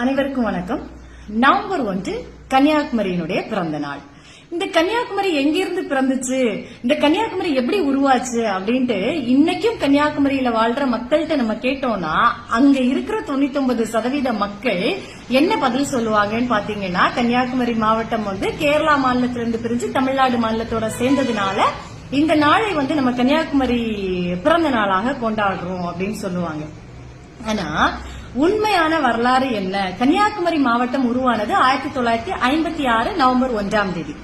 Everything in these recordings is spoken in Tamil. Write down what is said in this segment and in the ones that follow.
அனைவருக்கும் வணக்கம். நவம்பர் ஒன்று கன்னியாகுமரியினுடைய பிறந்த நாள். இந்த கன்னியாகுமரி எங்கிருந்து பிறந்துச்சு? இந்த கன்னியாகுமரி எப்படி உருவாச்சு? அப்படின்ட்டு இன்னைக்கும் கன்னியாகுமரியில வாழ்ற மக்கள்கிட்ட நம்ம கேட்டோம்னா அங்க இருக்கிற தொண்ணூத்தி ஒன்பது சதவீத மக்கள் என்ன பதில் சொல்லுவாங்கன்னு பாத்தீங்கன்னா கன்னியாகுமரி மாவட்டம் வந்து கேரளா மாநிலத்திலிருந்து பிரிஞ்சு தமிழ்நாடு மாநிலத்தோட சேர்ந்ததுனால இந்த நாளை வந்து நம்ம கன்னியாகுமரி பிறந்த நாளாக கொண்டாடுறோம் அப்படின்னு சொல்லுவாங்க. ஆனா உண்மையான வரலாறு என்ன? கன்னியாகுமரி மாவட்டம் உருவானது ஆயிரத்தி தொள்ளாயிரத்தி ஐம்பத்தி ஆறு நவம்பர் ஒன்றாம் தேதி.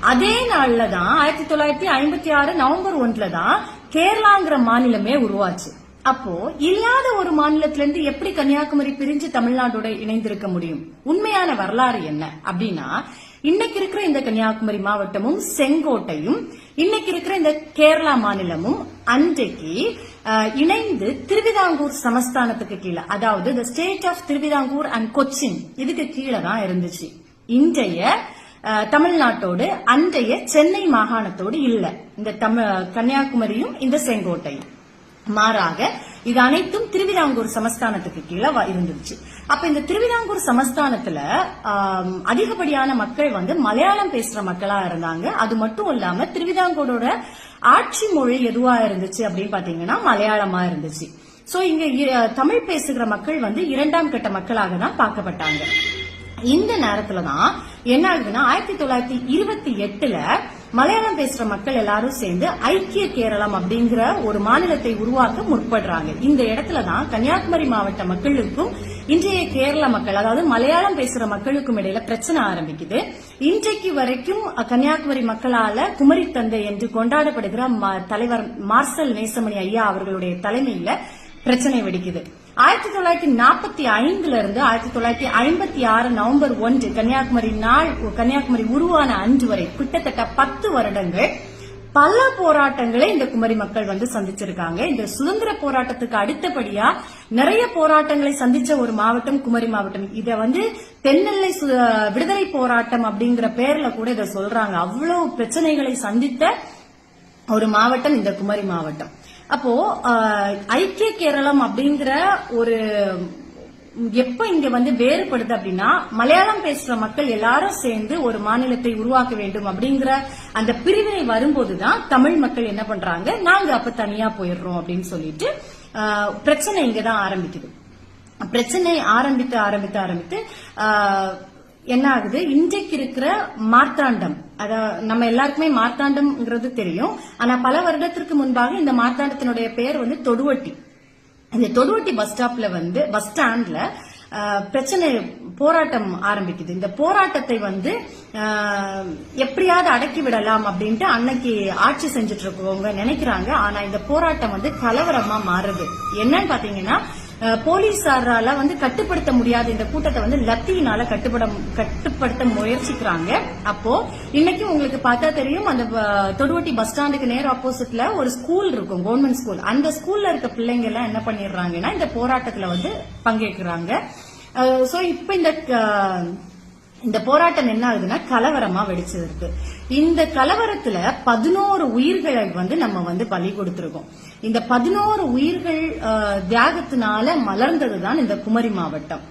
அதே நாள்ல தான் ஆயிரத்தி தொள்ளாயிரத்தி ஐம்பத்தி ஆறு நவம்பர் ஒன்றுல தான் கேரளாங்கிற மாநிலமே உருவாச்சு. அப்போ இல்லாத ஒரு மாநிலத்திலிருந்து எப்படி கன்னியாகுமரி பிரிஞ்சு தமிழ்நாட்டோட இணைந்திருக்க முடியும்? உண்மையான வரலாறு என்ன? அப்படின்னா இன்னைக்கு இருக்கிற இந்த கன்னியாகுமரி மாவட்டமும் செங்கோட்டையும் இன்னைக்கு இருக்கிற இந்த கேரளா மாநிலமும் அன்றைக்கு இணைந்து திருவிதாங்கூர் சமஸ்தானத்துக்கு கீழே அதாவது the state of Thiruvithamkoor and Cochin இதுக்கு கீழே தான் இருந்துச்சு. இன்றைய தமிழ்நாட்டோடு அன்றைய சென்னை மாகாணத்தோடு இல்லை. இந்த தமிழ் கன்னியாகுமரியும் இந்த செங்கோட்டையும். மாறாக இது அனைத்தும் திருவிதாங்கூர் சமஸ்தானத்துக்கு கீழே வ- இருந்துச்சு. அப்ப இந்த திருவிதாங்கூர் சமஸ்தானத்துல அதிகப்படியான மக்கள் வந்து மலையாளம் பேசுற மக்களா இருந்தாங்க. அது மட்டும் இல்லாம திருவிதாங்கூரோட ஆட்சி மொழி எதுவா இருந்துச்சு அப்படின்னு பாத்தீங்கன்னா மலையாளமா இருந்துச்சு. சோ இங்க தமிழ் பேசுகிற மக்கள் வந்து இரண்டாம் கட்ட மக்களாக தான் பார்க்கப்பட்டாங்க. இந்த நேரத்துல தான் என்ன ஆகுதுன்னா ஆயிரத்தி தொள்ளாயிரத்தி இருபத்தி எட்டுல மலையாளம் பேசுற மக்கள் எல்லாரும் சேர்ந்து ஐக்கிய கேரளம் அப்படிங்கிற ஒரு மாநிலத்தை உருவாக்க முற்படுறாங்க. இந்த இடத்துல தான் கன்னியாகுமரி மாவட்ட மக்களுக்கும் இன்றைய கேரள மக்கள் அதாவது மலையாளம் பேசுற மக்களுக்கும் இடையில பிரச்சனை ஆரம்பிக்குது. இன்றைக்கு வரைக்கும் கன்னியாகுமரி மக்களால குமரி தந்தை என்று கொண்டாடப்படுகிற ம- தலைவர் மார்சல் நேசமணி ஐயா அவர்களுடைய தலைமையில பிரச்சனை வெடிக்குது. ஆயிரத்தி தொள்ளாயிரத்தி நாற்பத்தி ஐந்துல இருந்து ஆயிரத்தி தொள்ளாயிரத்தி ஐம்பத்தி ஆறு நவம்பர் ஒன்று கன்னியாகுமரி நாள் கன்னியாகுமரி உருவான அன்று வரை கிட்டத்தட்ட பத்து வருடங்கள் பல போராட்டங்களை இந்த குமரி மக்கள் வந்து சந்திச்சிருக்காங்க. இந்த சுதந்திர போராட்டத்துக்கு அடுத்தபடியா நிறைய போராட்டங்களை சந்திச்ச ஒரு மாவட்டம் குமரி மாவட்டம். இத வந்து தென்னெல்லை சு- விடுதலை போராட்டம் அப்படிங்கிற பேர்ல கூட இதை சொல்றாங்க. அவ்வளவு பிரச்சனைகளை சந்தித்த ஒரு மாவட்டம் இந்த குமரி மாவட்டம். அப்போ ஐக்கிய கேரளம் அப்படிங்கிற ஒரு எப்ப இங்க வந்து வேறுபடுது அப்படின்னா மலையாளம் பேசுற மக்கள் எல்லாரும் சேர்ந்து ஒரு மாநிலத்தை உருவாக்க வேண்டும் அப்படிங்கிற அந்த பிரிவினை வரும்போதுதான் தமிழ் மக்கள் என்ன பண்றாங்க நாங்க அப்ப தனியா போயிடுறோம் அப்படின்னு சொல்லிட்டு பிரச்சனை இங்கதான் ஆரம்பிக்குது. பிரச்சனை ஆரம்பித்து ஆரம்பித்து ஆரம்பித்து என்ன ஆகுது இன்றைக்கு இருக்கிற மார்த்தாண்டம். அத நம்ம எல்லாருக்குமே மார்த்தாண்டம்ங்கிறது தெரியும். ஆனா பல வருடத்திற்கு முன்பாக இந்த மார்த்தாண்டத்தினுடைய பெயர் வந்து தொடுவட்டி. இந்த தொடுவட்டி பஸ் ஸ்டாப்ல வந்து பஸ் ஸ்டாண்ட்ல பிரச்சனை போராட்டம் ஆரம்பிக்குது. இந்த போராட்டத்தை வந்து எப்படியாவது அடக்கி விடலாம் அப்படின்ட்டு அன்னைக்கு ஆட்சி செஞ்சுட்டு இருக்கவங்க நினைக்கிறாங்க. ஆனா இந்த போராட்டம் வந்து கலவரமா மாறுது. என்னன்னு பாத்தீங்கன்னா போலீசாரால வந்து கட்டுப்படுத்த முடியாத இந்த கூட்டத்தை வந்து லத்தியினால கட்டுப்பட கட்டுப்படுத்த முயற்சிக்கிறாங்க. அப்போ இன்னைக்கு உங்களுக்கு பார்த்தா தெரியும் அந்த தொடுவட்டி பஸ் ஸ்டாண்டுக்கு நேர் ஆப்போசிட்ல ஒரு ஸ்கூல் இருக்கும் கவர்மெண்ட் ஸ்கூல் அந்த ஸ்கூல்ல இருக்க பிள்ளைங்க எல்லாம் என்ன பண்ணிடுறாங்கன்னா இந்த போராட்டத்துல வந்து பங்கேற்கிறாங்க. சோ இப்ப இந்த இந்த போராட்டம் என்ன ஆகுதுன்னா கலவரமா வெடிச்சிருக்கு இந்த கலவரத்துல பதினோரு உயிர்களை வந்து நம்ம வந்து பலி கொடுத்திருக்கோம். இந்த பதினோரு உயிர்கள் தியாகத்தினால தியாகத்தினால மலர்ந்ததுதான் இந்த குமரி மாவட்டம்.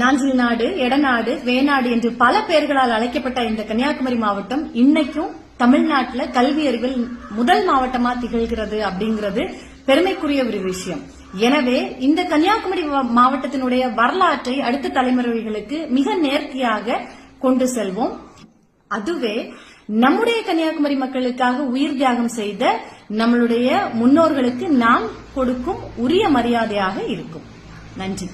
நாஞ்சில் நாடு எடநாடு வேநாடு என்று பல பெயர்களால் அழைக்கப்பட்ட இந்த கன்னியாகுமரி மாவட்டம் இன்னைக்கும் தமிழ்நாட்டில் கல்வி அறிவில் முதல் மாவட்டமா திகழ்கிறது அப்படிங்கிறது பெருமைக்குரிய ஒரு விஷயம். எனவே இந்த கன்னியாகுமரி மாவட்டத்தினுடைய வரலாற்றை அடுத்த தலைமுறைகளுக்கு மிக நேர்த்தியாக கொண்டு செல்வோம். அதுவே நம்முடைய கன்னியாகுமரி மக்களுக்காக உயிர் தியாகம் செய்த நம்மளுடைய முன்னோர்களுக்கு நாம் கொடுக்கும் உரிய மரியாதையாக இருக்கும். நன்றி.